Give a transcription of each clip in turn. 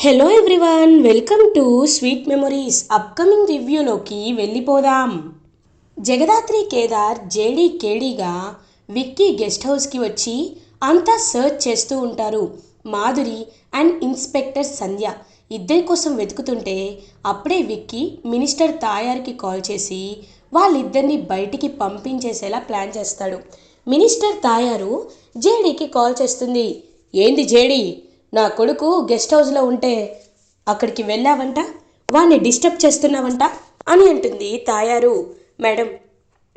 Hello everyone welcome to sweet memories upcoming రివ్యూలోకి వెళ్ళిపోదాం. Jagadhatri Kedar JD కేడీగా Vicky guest హౌస్కి వచ్చి అంతా సర్చ్ చేస్తూ ఉంటారు. మాధురి అండ్ ఇన్స్పెక్టర్ సంధ్య ఇద్దరి కోసం వెతుకుతుంటే అప్పుడే విక్కీ మినిస్టర్ తాయార్కి కాల్ చేసి వాళ్ళిద్దరిని బయటికి పంపించేసేలా ప్లాన్ చేస్తాడు. మినిస్టర్ తాయారు జేడీకి కాల్ చేస్తుంది. ఏంది జేడీ? నా కొడుకు గెస్ట్ హౌస్లో ఉంటే అక్కడికి వెళ్ళావంట? వాడిని డిస్టర్బ్ చేస్తున్నావంట? అని అంటుంది తాయారు. మేడం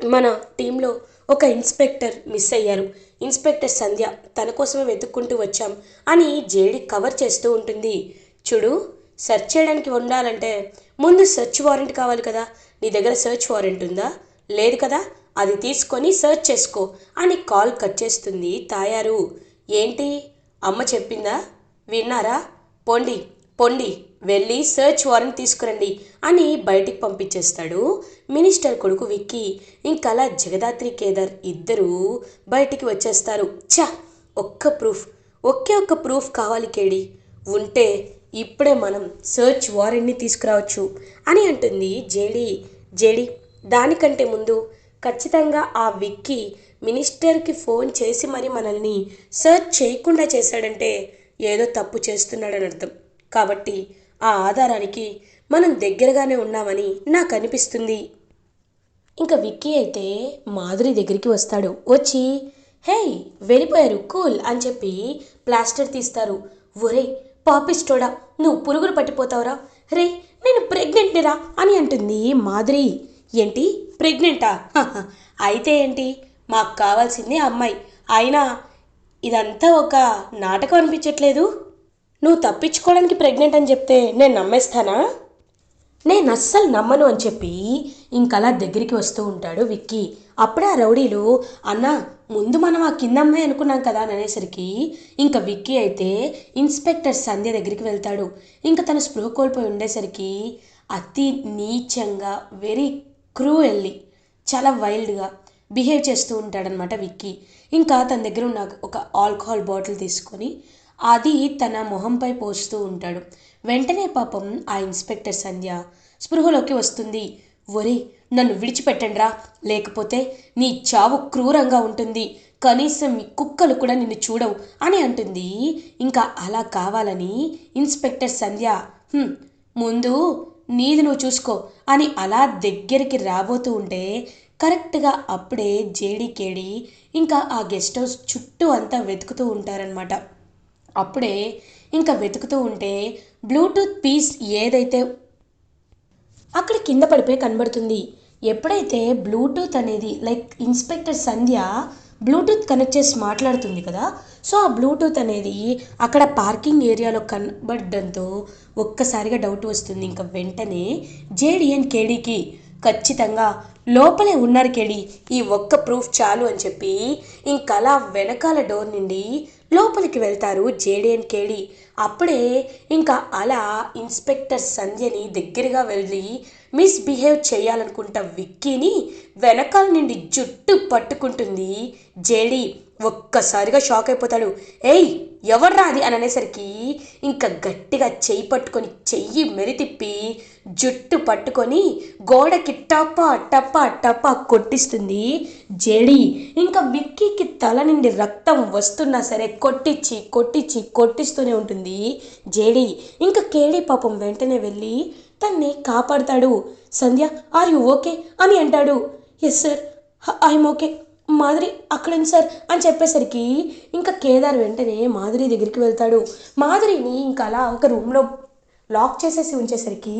మన టీంలో ఒక ఇన్స్పెక్టర్ మిస్ అయ్యారు. ఇన్స్పెక్టర్ సంధ్య తన కోసమే వెతుక్కుంటూ వచ్చాం అని జేడి కవర్ చేస్తూ ఉంటుంది. చూడు సెర్చ్ చేయడానికి ఉండాలంటే ముందు సెర్చ్ వారెంట్ కావాలి కదా. నీ దగ్గర సెర్చ్ వారెంట్ ఉందా? లేదు కదా. అది తీసుకొని సెర్చ్ చేసుకో అని కాల్ కట్ చేస్తుంది తాయారు. ఏంటి? అమ్మ చెప్పిందా? విన్నారా? పొండి పొండి వెళ్ళి సెర్చ్ వారెంట్ తీసుకురండి అని బయటికి పంపించేస్తాడు మినిస్టర్ కొడుకు విక్కీ. ఇంకలా జగదాత్రి కేదార్ ఇద్దరూ బయటికి వచ్చేస్తారు. ఛ! ఒక్క ప్రూఫ్ ఒకే ఒక్క ప్రూఫ్ కావాలి కేడి. ఉంటే ఇప్పుడే మనం సెర్చ్ వారెంట్ని తీసుకురావచ్చు అని అంటుంది జేడి. జేడి దానికంటే ముందు ఖచ్చితంగా ఆ విక్కీ మినిస్టర్కి ఫోన్ చేసి మరి మనల్ని సర్చ్ చేయకుండా చేశాడంటే ఏదో తప్పు చేస్తున్నాడని అర్థం. కాబట్టి ఆ ఆధారానికి మనం దగ్గరగానే ఉన్నామని నాకు అనిపిస్తుంది ఇంకా విక్కీ అయితే మాధురి దగ్గరికి వస్తాడు. వచ్చి హే వెళ్ళిపోయారు కూల్ అని చెప్పి ప్లాస్టర్ తీస్తారు. ఒరే పాపిస్టోడా నువ్వు పురుగులు పట్టిపోతావురా. రే నేను ప్రెగ్నెంట్నిరా అని అంటుంది మాధురి. ఏంటి ప్రెగ్నెంటా? అయితే ఏంటి? మాకు కావాల్సింది అమ్మాయి. అయినా ఇదంతా ఒక నాటకం అనిపించట్లేదు. నువ్వు తప్పించుకోవడానికి ప్రెగ్నెంట్ అని చెప్తే నేను నమ్మేస్తానా? నేను అస్సలు నమ్మను అని చెప్పి ఇంకలా దగ్గరికి వస్తూ ఉంటాడు విక్కీ. అప్పుడే ఆ రౌడీలు అన్న ముందు మనం ఆ కింద అమ్మాయి అనుకున్నాం కదా అని అనేసరికి ఇంకా విక్కీ అయితే ఇన్స్పెక్టర్ సంధ్య దగ్గరికి వెళ్తాడు. ఇంకా తన స్పృహ కోల్పోయి ఉండేసరికి అతి నీచంగా వెరీ క్రూయల్లీ చాలా వైల్డ్గా బిహేవ్ చేస్తూ ఉంటాడనమాట విక్కీ. ఇంకా తన దగ్గర ఉన్న ఒక ఆల్కహాల్ బాటిల్ తీసుకొని అది తన మొహంపై పోస్తూ ఉంటాడు. వెంటనే పాపం ఆ ఇన్స్పెక్టర్ సంధ్య స్పృహలోకి వస్తుంది. ఒరే నన్ను విడిచిపెట్టండిరా. లేకపోతే నీ చావు క్రూరంగా ఉంటుంది. కనీసం కుక్కలు కూడా నిన్ను చూడవు అని అంటుంది. ఇంకా అలా కావాలని ఇన్స్పెక్టర్ సంధ్య ముందు నీది నువ్వు చూసుకో అని అలా దగ్గరికి రాబోతూ ఉంటే కరెక్ట్గా అప్పుడే జేడీకేడి ఇంకా ఆ గెస్ట్ హౌస్ చుట్టూ అంతా వెతుకుతూ ఉంటారనమాట అప్పుడే ఇంకా వెతుకుతూ ఉంటే బ్లూటూత్ పీస్ ఏదైతే అక్కడ కింద పడిపోయి కనబడుతుంది. ఎప్పుడైతే బ్లూటూత్ అనేది like inspector Sandhya Bluetooth connect చేసి మాట్లాడుతుంది కదా సో ఆ బ్లూటూత్ అనేది అక్కడ పార్కింగ్ ఏరియాలో కనబడడంతో ఒక్కసారిగా డౌట్ వస్తుంది. ఇంకా వెంటనే జేడిఎన్ కేడీకి ఖచ్చితంగా లోపలే ఉన్నారు కేడి ఈ ఒక్క ప్రూఫ్ చాలు అని చెప్పి ఇంకలా వెనకాల డోర్ నుండి లోపలికి వెళ్తారు జేడీఎన్ కేడి అప్పుడే ఇంకా అలా ఇన్స్పెక్టర్ సంధ్యని దగ్గరగా వెళ్ళి మిస్బిహేవ్ చేయాలనుకుంటా విక్కీని వెనకాల నుండి జుట్టు పట్టుకుంటుంది జేడీ. ఒక్కసారిగా షాక్ అయిపోతాడు. ఏయ్ ఎవర్రా అది? అని అనేసరికి ఇంకా గట్టిగా చెయ్యి పట్టుకొని చెయ్యి మెరితిప్పి జుట్టు పట్టుకొని గోడకి టపా టపా టపా కొట్టిస్తుంది జడి. ఇంకా విక్కీకి తల నుండి రక్తం వస్తున్నా సరే కొట్టించి కొట్టించి కొట్టిస్తూనే ఉంటుంది జేడి. ఇంకా కేడి పాపం వెంటనే వెళ్ళి తన్ని కాపాడతాడు. Sandhya are you okay? అని అంటాడు. Yes sir I'm okay. Madhuri అక్కడేంటి sir అని చెప్పేసరికి ఇంకా కేదార్ వెంటనే మాధురి దగ్గరికి వెళ్తాడు. మాధురిని ఇంకా అలా ఒక రూమ్లో లాక్ చేసేసి ఉంచేసరికి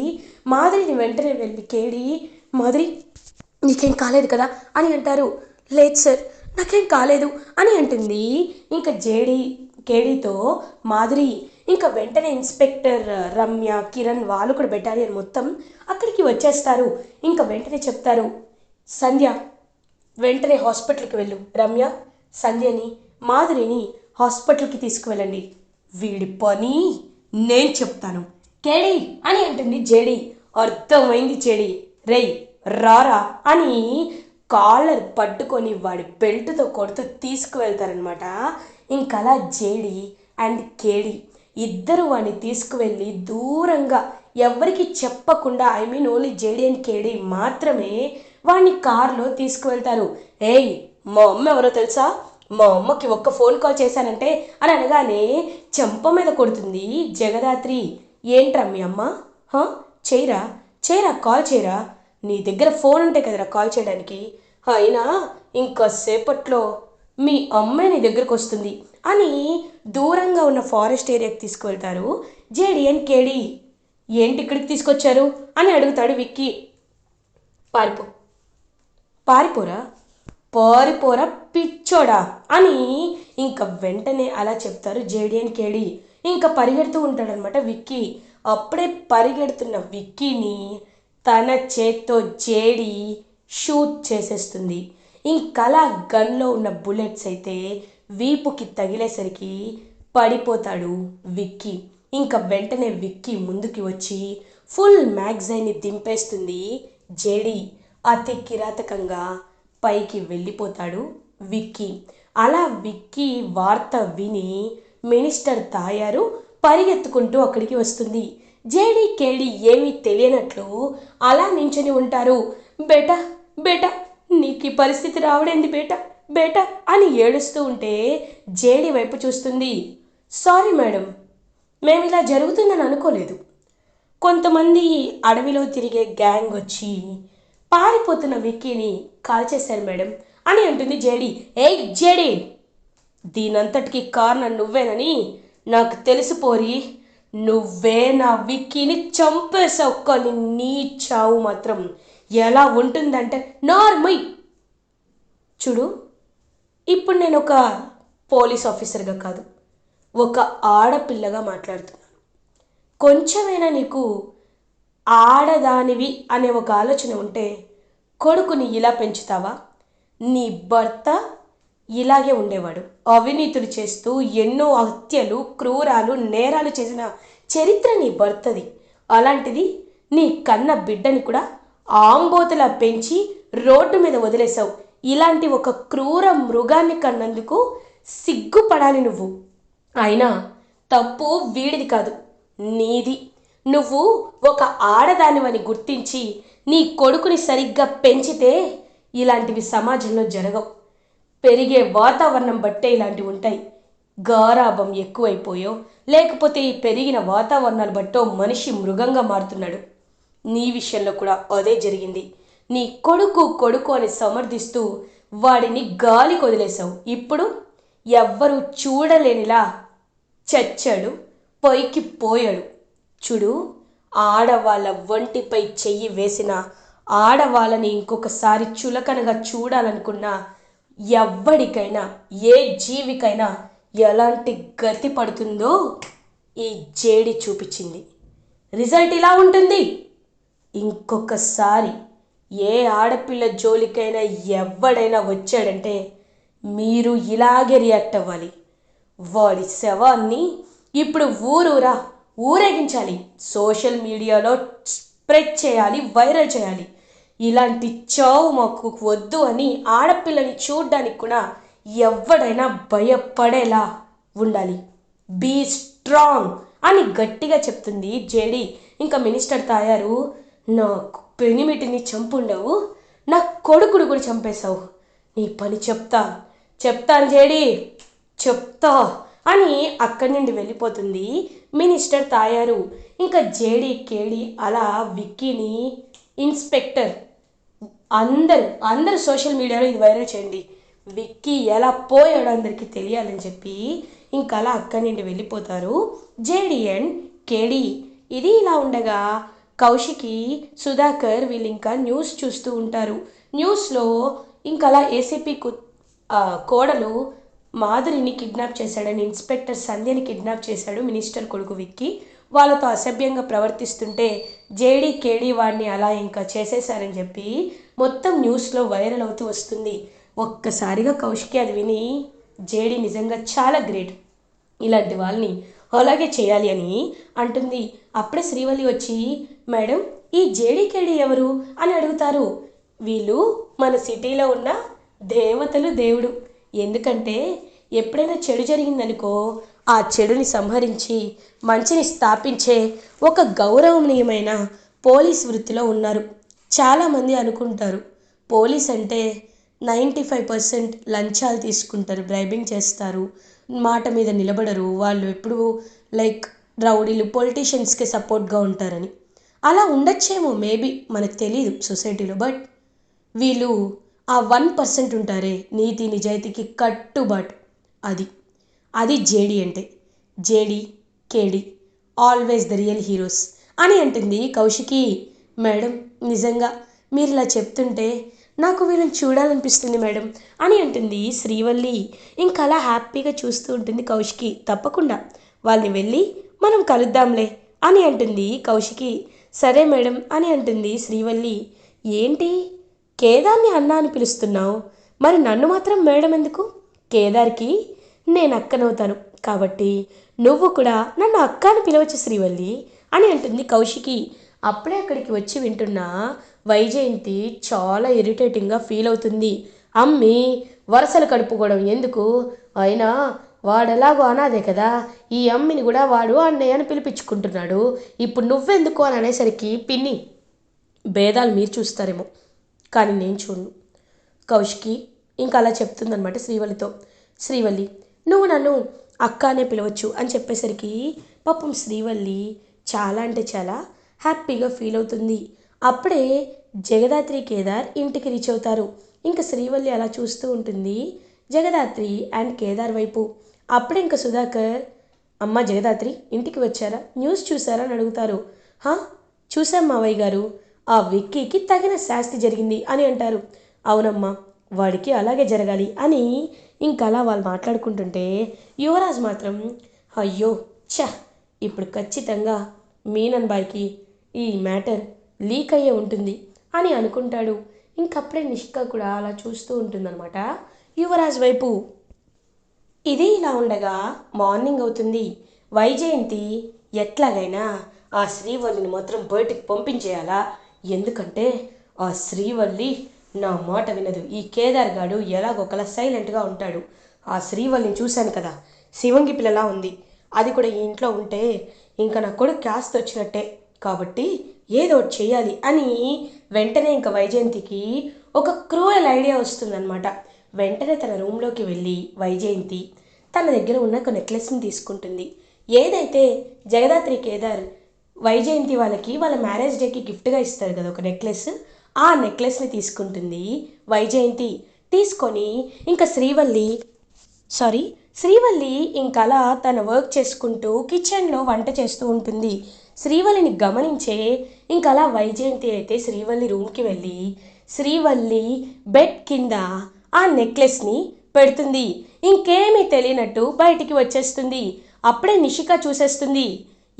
మాధురిని వెంటనే వెళ్ళి కేడి మాధురి నీకేం కాలేదు కదా అని అంటారు. లేదు సార్ నాకేం కాలేదు అని అంటుంది. ఇంకా జేడి కేడీతో మాధురి ఇంకా వెంటనే ఇన్స్పెక్టర్ రమ్య కిరణ్ వాళ్ళు కూడా బెటాలియన్ మొత్తం అక్కడికి వచ్చేస్తారు. ఇంకా వెంటనే చెప్తారు సంధ్య వెంటనే హాస్పిటల్కి వెళ్ళు. రమ్య సంధ్యని మాధురిని హాస్పిటల్కి తీసుకువెళ్ళండి. వీడి పని నేను చెప్తాను. కేడి అని అంటుంది జేడి. అర్థమైంది జేడి. రేయ్ రారా అని కాలర్ పట్టుకొని వాడి బెల్ట్తో కొడుతూ తీసుకువెళ్తారనమాట ఇంకలా జేడి అండ్ కేడి ఇద్దరు వాడిని తీసుకువెళ్ళి దూరంగా ఎవరికి చెప్పకుండా I mean only JD and KD మాత్రమే వాడిని కారులో తీసుకువెళ్తారు. ఏయ్ మా అమ్మ ఎవరో తెలుసా? మా అమ్మకి ఒక్క ఫోన్ కాల్ చేశానంటే అని అనగానే చెంప మీద కొడుతుంది జగదాత్రి. ఏంట్రా మీ అమ్మ? హా? చేయరా? చేయరా? కాల్ చేయరా? నీ దగ్గర ఫోన్ ఉంటే కదరా కాల్ చేయడానికి? అయినా ఇంకాసేపట్లో మీ అమ్మాయి నీ దగ్గరకు వస్తుంది అని దూరంగా ఉన్న ఫారెస్ట్ ఏరియాకి తీసుకువెళ్తారు జేడి అండ్ కేడి. ఏంటి ఇక్కడికి తీసుకొచ్చారు? అని అడుగుతాడు విక్కీ. పారిపో. పారిపోరా? పారిపోరా పిచ్చోడా? అని ఇంకా వెంటనే అలా చెప్తారు జేడి అండ్ కేడి. ఇంకా పరిగెడుతూ ఉంటాడనమాట విక్కీ. అప్పుడే పరిగెడుతున్న విక్కీని తన చేత్తో జేడి షూట్ చేసేస్తుంది. ఇంకలా గన్లో ఉన్న బుల్లెట్స్ అయితే వీపుకి తగిలేసరికి పడిపోతాడు విక్కీ. ఇంకా వెంటనే విక్కీ ముందుకి వచ్చి ఫుల్ మ్యాగజైన్ని దింపేస్తుంది జేడి. అతి కిరాతకంగా పైకి వెళ్ళిపోతాడు విక్కీ. అలా విక్కీ వార్త విని మినిస్టర్ తాయారు పరిగెత్తుకుంటూ అక్కడికి వస్తుంది. జేడి కేడీ ఏమీ తెలియనట్లు అలా నించొని ఉంటారు. బేటా బేటా నీకు ఈ పరిస్థితి రావడేంది బేటా బేటా అని ఏడుస్తూ ఉంటే జేడి వైపు చూస్తుంది. సారీ మేడం మేము ఇలా జరుగుతుందని అనుకోలేదు. కొంతమంది అడవిలో తిరిగే గ్యాంగ్ వచ్చి పారిపోతున్న విక్కీని కాల్చేశారు మేడం. అని అంటుంది జేడి. ఏ జేడి! దీనంతటికి కారణం నువ్వేనని నాకు తెలిసిపోరి నువ్వే నా విక్కీని చంపేశావు కానీ నీ చావు మాత్రం ఎలా ఉంటుందంటే నార్మల్. చూడు ఇప్పుడు నేను ఒక పోలీస్ ఆఫీసర్గా కాదు ఒక ఆడపిల్లగా మాట్లాడుతున్నాను. కొంచెమైనా నీకు ఆడదానివి అనే ఒక ఆలోచన ఉంటే కొడుకుని ఇలా పెంచుతావా? నీ భర్త ఇలాగే ఉండేవాడు. అవినీతులు చేస్తూ ఎన్నో హత్యలు క్రూరాలు నేరాలు చేసిన చరిత్ర నీ భర్తది. అలాంటిది నీ కన్న బిడ్డని కూడా ఆంబోతలా పెంచి రోడ్డు మీద వదిలేశావు. ఇలాంటి ఒక క్రూర మృగాన్ని కన్నందుకు సిగ్గుపడాలి నువ్వు. అయినా తప్పు వీడిది కాదు నీది. నువ్వు ఒక ఆడదానివని గుర్తించి నీ కొడుకుని సరిగ్గా పెంచితే ఇలాంటివి సమాజంలో జరగవు. పెరిగే వాతావరణం బట్టే ఇలాంటివి ఉంటాయి. గారాభం ఎక్కువైపోయో లేకపోతే ఈ పెరిగిన వాతావరణాలు బట్టో మనిషి మృగంగా మారుతున్నాడు. నీ విషయంలో కూడా అదే జరిగింది. నీ కొడుకు కొడుకు అని సమర్థిస్తూ వాడిని గాలికి కొదిలేశావు ఇప్పుడు ఎవ్వరూ చూడలేనిలా చచ్చాడు పైకి పోయాడు. చూడు ఆడవాళ్ళ ఒంటిపై చెయ్యి వేసిన ఆడవాళ్ళని ఇంకొకసారి చులకనగా చూడాలనుకున్నా ఎవ్వడికైనా ఏ జీవికైనా ఎలాంటి గతి పడుతుందో ఈ జేడి చూపించింది. రిజల్ట్ ఇలా ఉంటుంది. ఇంకొకసారి ఏ ఆడపిల్ల జోలికైనా ఎవడైనా వచ్చాడంటే మీరు ఇలాగే రియాక్ట్ అవ్వాలి. వాడి శవాన్ని ఇప్పుడు ఊరూరా ఊరేగించాలి. సోషల్ మీడియాలో స్ప్రెడ్ చేయాలి వైరల్ చేయాలి. ఇలాంటి చావు మాకు వద్దు అని ఆడపిల్లని చూడడానికి కూడా ఎవడైనా భయపడేలా ఉండాలి. బీ స్ట్రాంగ్ అని గట్టిగా చెప్తుంది జేడి. ఇంకా మినిస్టర్ తాయారు నా పెనిమిటిని చంపుండవు నా కొడుకుడు కూడా చంపేశావు. నీ పని చెప్తా చెప్తాను జేడి చెప్తా అని అక్కడి నుండి వెళ్ళిపోతుంది మినిస్టర్ తాయారు. ఇంకా జేడి కేడి అలా విక్కీని ఇన్స్పెక్టర్ అందరూ అందరూ సోషల్ మీడియాలో ఇది వైరల్ చేయండి. విక్కీ ఎలా పోయాడో అందరికీ తెలియాలని చెప్పి ఇంకా అలా అక్కడి నుండి వెళ్ళిపోతారు. జేడి అండ్ కేడి. ఇది ఇలా ఉండగా కౌశికి సుధాకర్ వీళ్ళు ఇంకా న్యూస్ చూస్తూ ఉంటారు. న్యూస్లో ఇంకా అలా ఏసీపీ కు కోడలు మాధురిని కిడ్నాప్ చేశాడని ఇన్స్పెక్టర్ సంధ్యని కిడ్నాప్ చేశాడు మినిస్టర్ కొడుకు విక్కి. వాళ్ళతో అసభ్యంగా ప్రవర్తిస్తుంటే జేడీ కేడీ వాడిని అలా ఇంకా చేసేశారని చెప్పి మొత్తం న్యూస్లో వైరల్ అవుతూ వస్తుంది. ఒక్కసారిగా కౌశికి అది విని జేడీ నిజంగా చాలా గ్రేట్. ఇలాంటి వాళ్ళని అలాగే చేయాలి అని అంటుంది. అప్పుడే శ్రీవల్లి వచ్చి మేడం ఈ జేడీకేడీ ఎవరు? అని అడుగుతారు. వీళ్ళు మన సిటీలో ఉన్న దేవతలు దేవుడు. ఎందుకంటే ఎప్పుడైనా చెడు జరిగిందనుకో ఆ చెడుని సంహరించి మంచిని స్థాపించే ఒక గౌరవనీయమైన పోలీస్ వృత్తిలో ఉన్నారు. చాలామంది అనుకుంటారు పోలీస్ అంటే నైంటీ ఫైవ్ పర్సెంట్ లంచాలు తీసుకుంటారు బ్రైబింగ్ చేస్తారు మాట మీద నిలబడరు వాళ్ళు ఎప్పుడు లైక్ రౌడీలు పొలిటీషియన్స్కి సపోర్ట్గా ఉంటారని. అలా ఉండొచ్చేమో మేబీ మనకు తెలియదు సొసైటీలో బట్ వీళ్ళు ఆ వన్ పర్సెంట్ ఉంటారే నీతి నిజాయితీకి కట్టుబాటు. అది అది జేడి అంటే. జేడి కేడి ఆల్వేస్ ద రియల్ హీరోస్ అని అంటుంది కౌశికి. మేడం నిజంగా మీరు ఇలా చెప్తుంటే నాకు వీళ్ళని చూడాలనిపిస్తుంది మేడం అని అంటుంది శ్రీవల్లి. ఇంకా అలా హ్యాపీగా చూస్తూ ఉంటుంది కౌశికి. తప్పకుండా వాళ్ళని వెళ్ళి మనం కలుద్దాంలే అని అంటుంది కౌశికి. సరే మేడం అని అంటుంది శ్రీవల్లి. ఏంటి? కేదార్ని అన్న అని పిలుస్తున్నావు? మరి నన్ను మాత్రం మేడం ఎందుకు? కేదార్కి నేను అక్కనవుతాను. కాబట్టి నువ్వు కూడా నన్ను అక్క అని పిలవచ్చు శ్రీవల్లి అని అంటుంది కౌశికి. అప్పుడే అక్కడికి వచ్చి వింటున్న వైజయంతి చాలా ఇరిటేటింగ్గా ఫీల్ అవుతుంది. అమ్మి వరసలు కడుపుకోవడం ఎందుకు? అయినా వాడెలాగో అనాదే కదా. ఈ అమ్మిని కూడా వాడు అన్నయ్య అని పిలిపించుకుంటున్నాడు. ఇప్పుడు నువ్వెందుకు అని అనేసరికి పిన్ని భేదాలు మీరు చూస్తారేమో. కానీ నేను చూడను. కౌశికి ఇంకా అలా చెప్తుందనమాట శ్రీవల్లితో. శ్రీవల్లి నువ్వు నన్ను అక్క అనే పిలవచ్చు అని చెప్పేసరికి పాపం శ్రీవల్లి చాలా అంటే చాలా హ్యాపీగా ఫీల్ అవుతుంది. అప్పుడే జగదాత్రి కేదార్ ఇంటికి రీచ్ అవుతారు. ఇంకా శ్రీవల్లి అలా చూస్తూ ఉంటుంది జగదాత్రి అండ్ కేదార్ వైపు. అప్పుడే ఇంకా సుధాకర్ అమ్మ జగదాత్రి ఇంటికి వచ్చారా? న్యూస్ చూసారా అని అడుగుతారు. హా? చూసాం మావయ్య గారు. ఆ విక్కీకి తగిన శాస్తి జరిగింది అని అంటారు. అవునమ్మా వాడికి అలాగే జరగాలి అని ఇంకలా అలా వాళ్ళు మాట్లాడుకుంటుంటే యువరాజ్ మాత్రం అయ్యో ఛ ఇప్పుడు ఖచ్చితంగా మీనన్ బాయ్కి ఈ మ్యాటర్ లీక్ అయ్యే ఉంటుంది అని అనుకుంటాడు. ఇంకప్పుడే నిష్క కూడా అలా చూస్తూ ఉంటుందన్నమాట యువరాజ్ వైపు. ఇది ఇలా ఉండగా మార్నింగ్ అవుతుంది. వైజయంతి ఎట్లాగైనా ఆ శ్రీవల్లిని మాత్రం బయటికి పంపించేయాలా? ఎందుకంటే ఆ శ్రీవల్లి నా మాట వినదు. ఈ కేదార్ గాడు ఎలాగొకలా సైలెంట్గా ఉంటాడు. ఆ శ్రీవల్లిని చూశాను కదా. శివంగి పిల్లలా ఉంది. అది కూడా ఈ ఇంట్లో ఉంటే ఇంకా నా కొడుకు క్యాస్ట్ వచ్చినట్టే. కాబట్టి ఏదో ఒకటి చేయాలి అని వెంటనే ఇంకా వైజయంతికి ఒక క్రూయల్ ఐడియా వస్తుందన్నమాట. వెంటనే తన రూమ్లోకి వెళ్ళి వైజయంతి తన దగ్గర ఉన్న ఒక నెక్లెస్ని తీసుకుంటుంది. ఏదైతే జగదాత్రి కేదార్ వైజయంతి వాళ్ళకి వాళ్ళ మ్యారేజ్ డేకి గిఫ్ట్గా ఇస్తారు కదా ఒక నెక్లెస్. ఆ నెక్లెస్ని తీసుకుంటుంది వైజయంతి. తీసుకొని ఇంకా శ్రీవల్లి సారీ శ్రీవల్లి ఇంకలా తన వర్క్ చేసుకుంటూ కిచెన్లో వంట చేస్తూ ఉంటుంది. శ్రీవల్లిని గమనించే ఇంకలా వైజయంతి అయితే శ్రీవల్లి రూమ్కి వెళ్ళి శ్రీవల్లి బెడ్ కింద ఆ నెక్లెస్ని పెడుతుంది. ఇంకేమీ తెలియనట్టు బయటికి వచ్చేస్తుంది. అప్పుడే నిషిక చూసేస్తుంది.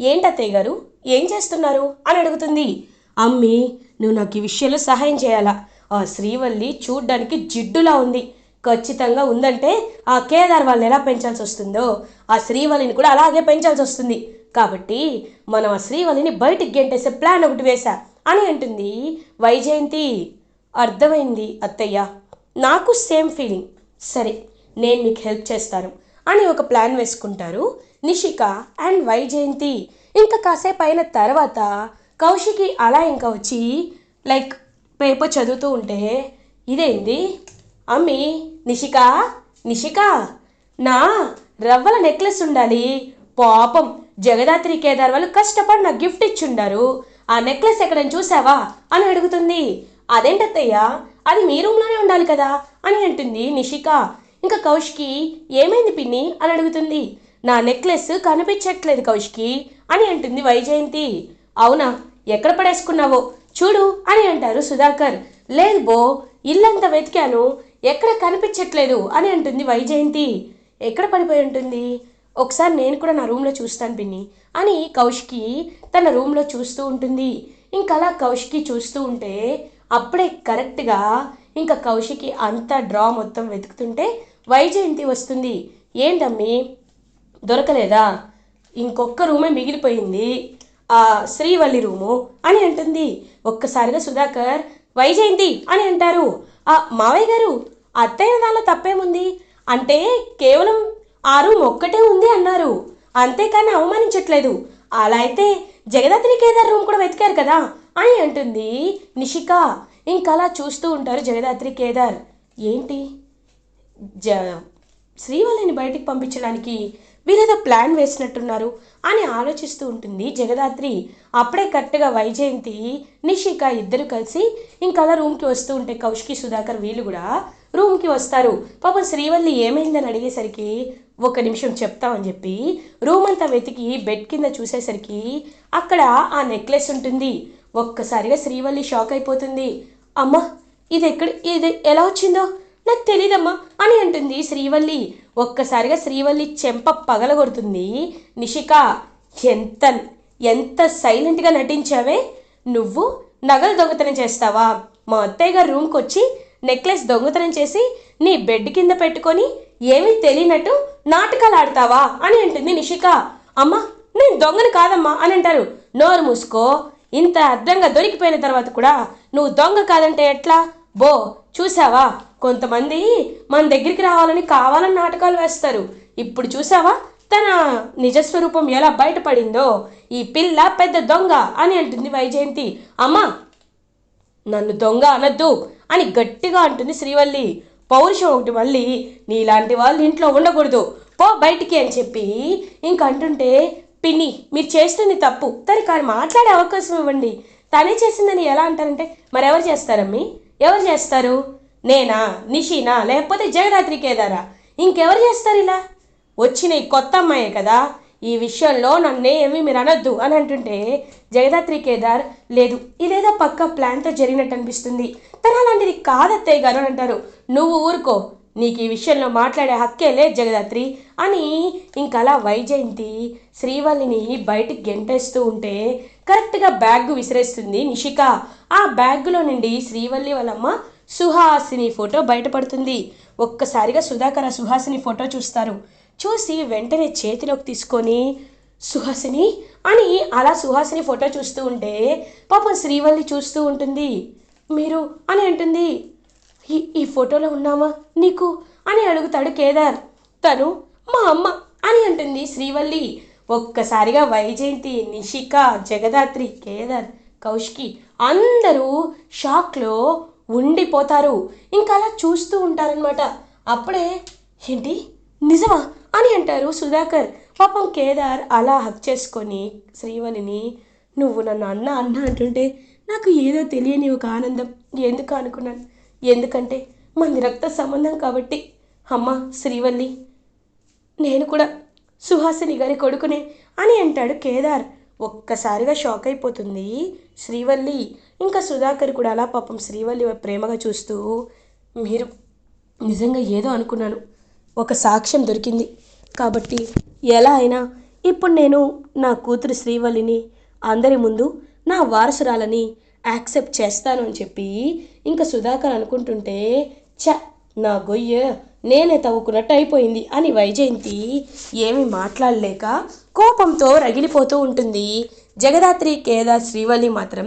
ఏంటత్తయ్య గారు? ఏం చేస్తున్నారు? అని అడుగుతుంది. అమ్మి నువ్వు నాకు ఈ విషయంలో సహాయం చేయాలా? ఆ శ్రీవల్లి చూడ్డానికి జిడ్డులా ఉంది. ఖచ్చితంగా ఉందంటే ఆ కేదార్ వాళ్ళని ఎలా పెంచాల్సి వస్తుందో ఆ శ్రీవల్లిని కూడా అలాగే పెంచాల్సి వస్తుంది. కాబట్టి మనం ఆ శ్రీవల్లిని బయటికి గెంటేసే ప్లాన్ ఒకటి వేశా అని అంటుంది. వైజయంతి అర్థమైంది అత్తయ్య. నాకు సేమ్ ఫీలింగ్. సరే నేను మీకు హెల్ప్ చేస్తాను. అని ఒక ప్లాన్ వేసుకుంటారు నిషిక అండ్ వైజయంతి. ఇంకా కాసేపు అయిన తర్వాత కౌశికి అలా ఇంకా వచ్చి లైక్ పేపర్ చదువుతూ ఉంటే ఇదేంది? అమ్మి నిషిక నిషిక నా రవ్వల నెక్లెస్ ఉండాలి. పాపం జగదాత్రి కేదార్ వాళ్ళు కష్టపడి నాకు గిఫ్ట్ ఇచ్చుండారు. ఆ నెక్లెస్ ఎక్కడని చూసావా? అని అడుగుతుంది. అదేంటత్తయ్యా? అది మీ రూమ్లోనే ఉండాలి కదా? అని అంటుంది నిషిక. ఇంకా కౌష్కి ఏమైంది పిన్ని? అని అడుగుతుంది. నా నెక్లెస్ కనిపించట్లేదు కౌష్కి అని అంటుంది వైజయంతి. అవునా? ఎక్కడ పడేసుకున్నావో? చూడు అని అంటారు సుధాకర్. లేదు బో ఇల్లంతా వెతికాను. ఎక్కడ కనిపించట్లేదు అని అంటుంది వైజయంతి. ఎక్కడ పడిపోయి ఉంటుంది? ఒకసారి నేను కూడా నా రూమ్లో చూస్తాను పిన్ని అని కౌష్కి తన రూమ్లో చూస్తూ ఉంటుంది. ఇంకా అలా కౌశికి చూస్తూ ఉంటే అప్పుడే కరెక్ట్గా ఇంకా కౌశికి అంతా డ్రా మొత్తం వెతుకుతుంటే వైజయంతి వస్తుంది. ఏంటమ్మి? దొరకలేదా? ఇంకొక రూమే మిగిలిపోయింది. ఆ శ్రీవల్లి రూము అని అంటుంది. ఒక్కసారిగా సుధాకర్ వైజయంతి అని అంటారు. ఆ మావయ్య గారు అత్తయ్య దానిలో తప్పేముంది? అంటే కేవలం ఆ రూమ్ ఒక్కటే ఉంది అన్నారు. అంతేకాని అవమానించట్లేదు. అలా అయితే జగదాత్రి కేదార్ రూమ్ కూడా వెతికారు కదా అని అంటుంది నిషిక. ఇంకా అలా చూస్తూ ఉంటారు జగదాత్రి కేదార్. ఏంటి? జ శ్రీవల్లిని బయటికి పంపించడానికి వీరేదో ప్లాన్ వేసినట్టున్నారు అని ఆలోచిస్తూ ఉంటుంది జగదాత్రి. అప్పుడే కరెక్ట్గా వైజయంతి నిషిక ఇద్దరు కలిసి ఇంకా అలా రూమ్కి వస్తూ ఉంటే కౌశికి సుధాకర్ వీళ్ళు కూడా రూమ్కి వస్తారు. పాపం శ్రీవల్లి ఏమైందని అడిగేసరికి ఒక నిమిషం చెప్తామని చెప్పి రూమ్ అంతా వెతికి బెడ్ కింద చూసేసరికి అక్కడ ఆ నెక్లెస్ ఉంటుంది. ఒక్కసారిగా శ్రీవల్లి షాక్ అయిపోతుంది. అమ్మా ఇది ఎక్కడ ఇది ఎలా వచ్చిందో? నాకు తెలీదమ్మా అని అంటుంది శ్రీవల్లి. ఒక్కసారిగా శ్రీవల్లి చెంప పగలగొడుతుంది. నిషిక ఎంత ఎంత సైలెంట్గా నటించావే? నువ్వు నగలు దొంగతనం చేస్తావా? మా అత్తయ్య గారు రూమ్కి వచ్చి నెక్లెస్ దొంగతనం చేసి నీ బెడ్ కింద పెట్టుకొని ఏమీ తెలియనట్టు నాటకాలు ఆడతావా? అని అంటుంది నిషిక. అమ్మా నేను దొంగను కాదమ్మా అని అంటారు. నోరు మూసుకో. ఇంత అర్థంగా దొరికిపోయిన తర్వాత కూడా నువ్వు దొంగ కాదంటే ఎట్లా? బో చూసావా? కొంతమంది మన దగ్గరికి రావాలని కావాలని నాటకాలు వేస్తారు. ఇప్పుడు చూసావా? తన నిజస్వరూపం ఎలా బయటపడిందో? ఈ పిల్ల పెద్ద దొంగ అని అంటుంది వైజయంతి. అమ్మా నన్ను దొంగ అనద్దు అని గట్టిగా అంటుంది శ్రీవల్లి. పౌరుషం ఒకటి మళ్ళీ నీలాంటి వాళ్ళు ఇంట్లో ఉండకూడదు. పో బయటికి అని చెప్పి ఇంక అంటుంటే పిన్ని మీరు చేస్తుంది తప్పు. తను కానీ మాట్లాడే అవకాశం ఇవ్వండి. తనే చేసిందని ఎలా అంటారంటే మరెవరు చేస్తారమ్మి ఎవరు చేస్తారు? నేనా నిషినా లేకపోతే జగదాత్రి కేదారా? ఇంకెవరు చేస్తారు ఇలా? వచ్చిన ఈ కొత్త అమ్మాయే కదా? ఈ విషయంలో నన్నేమి మీరు అనొద్దు అని అంటుంటే జగదాత్రి కేదార్ లేదు ఇదేదో పక్క ప్లాన్తో జరిగినట్టు అనిపిస్తుంది. తను అలాంటిది కాదత్తయ్య గారు అని అంటారు. నువ్వు ఊరుకో నీకు ఈ విషయంలో మాట్లాడే హక్కే లేదు జగదాత్రి అని ఇంకలా వైజయంతి శ్రీవల్లిని బయటికి గెంటేస్తూ ఉంటే కరెక్ట్గా బ్యాగ్ విసిరేస్తుంది నిషిక. ఆ బ్యాగ్లో నుండి శ్రీవల్లి వాళ్ళమ్మ సుహాసిని ఫోటో బయటపడుతుంది. ఒక్కసారిగా సుధాకర్ ఆ సుహాసిని ఫోటో చూస్తారు. చూసి వెంటనే చేతిలోకి తీసుకొని సుహాసిని? అని అలా సుహాసిని ఫోటో చూస్తూ ఉంటే పాపం శ్రీవల్లి చూస్తూ ఉంటుంది. మీరు? అని అంటుంది. ఈ ఈ ఫోటోలో ఉన్నామా నీకు? అని అడుగుతాడు కేదార్. తను మా అమ్మ అని అంటుంది శ్రీవల్లి. ఒక్కసారిగా వైజయంతి నిషిక జగదాత్రి కేదార్ కౌష్కి అందరూ షాక్లో ఉండిపోతారు. ఇంకా అలా చూస్తూ ఉంటారనమాట అప్పుడే ఏంటి? నిజమా? అని అంటారు సుధాకర్. పాపం కేదార్ అలా హక్ చేసుకొని శ్రీవల్లిని నువ్వు నన్ను అన్న అన్న అంటుంటే నాకు ఏదో తెలియని ఒక ఆనందం. ఎందుకు అనుకున్నాను? ఎందుకంటే మంది రక్త సంబంధం కాబట్టి. అమ్మ శ్రీవల్లి నేను కూడా సుహాసిని గారి కొడుకునే అని అంటాడు కేదార్. ఒక్కసారిగా షాక్ అయిపోతుంది శ్రీవల్లి. ఇంకా సుధాకర్ కూడా అలా పాపం శ్రీవల్లి ప్రేమగా చూస్తూ మీరు నిజంగా ఏదో అనుకున్నాను. ఒక సాక్ష్యం దొరికింది. కాబట్టి ఎలా అయినా ఇప్పుడు నేను నా కూతురు శ్రీవల్లిని అందరి ముందు నా వారసురాలని యాక్సెప్ట్ చేస్తాను అని చెప్పి ఇంకా సుధాకర్ అనుకుంటుంటే చ నా గొయ్య నేనే తవ్వుకున్నట్టు అయిపోయింది అని వైజయంతి ఏమీ మాట్లాడలేక కోపంతో రగిలిపోతూ ఉంటుంది. జగదాత్రి కేదార్ శ్రీవల్లి మాత్రం